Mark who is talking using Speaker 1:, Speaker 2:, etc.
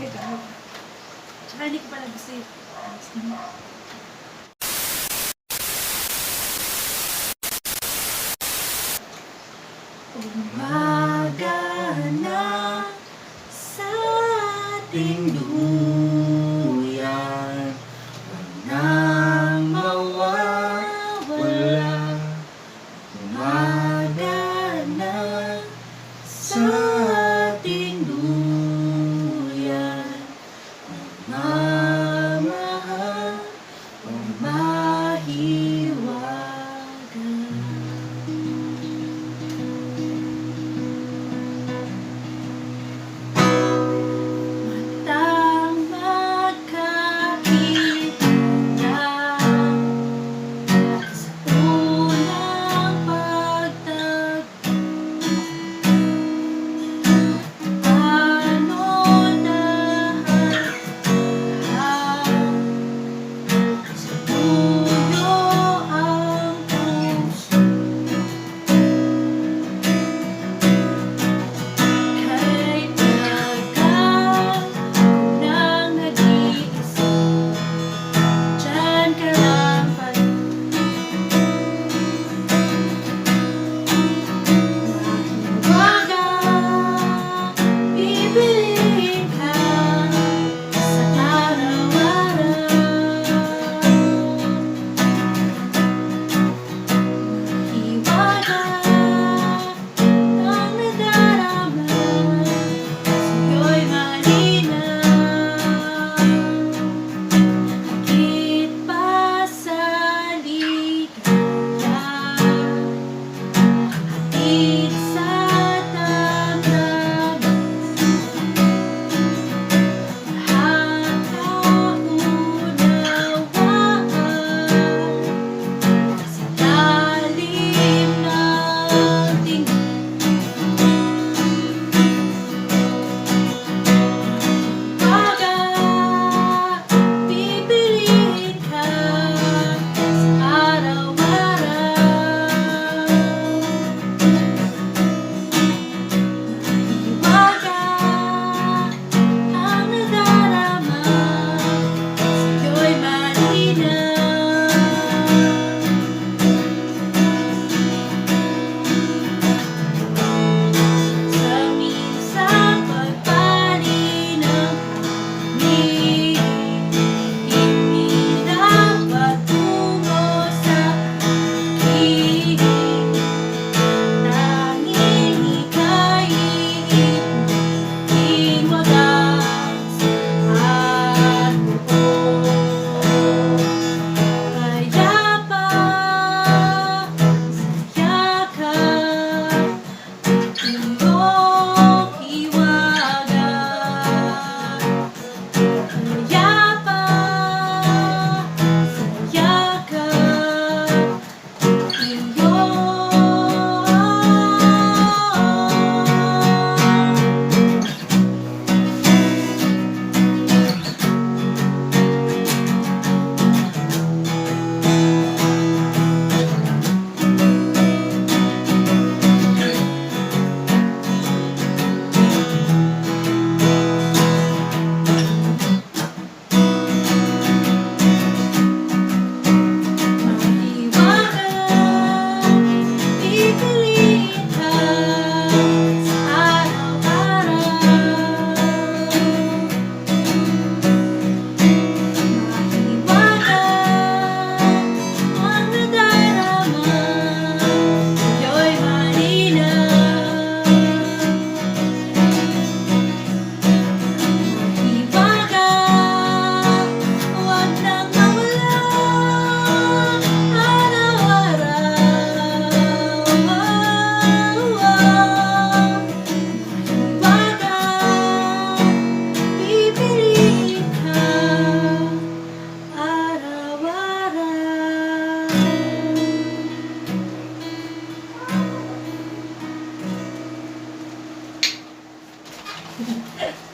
Speaker 1: kay Gab. Tsaka hindi ko pala gusto yung alis niya. Umaga na sa ating Thank you.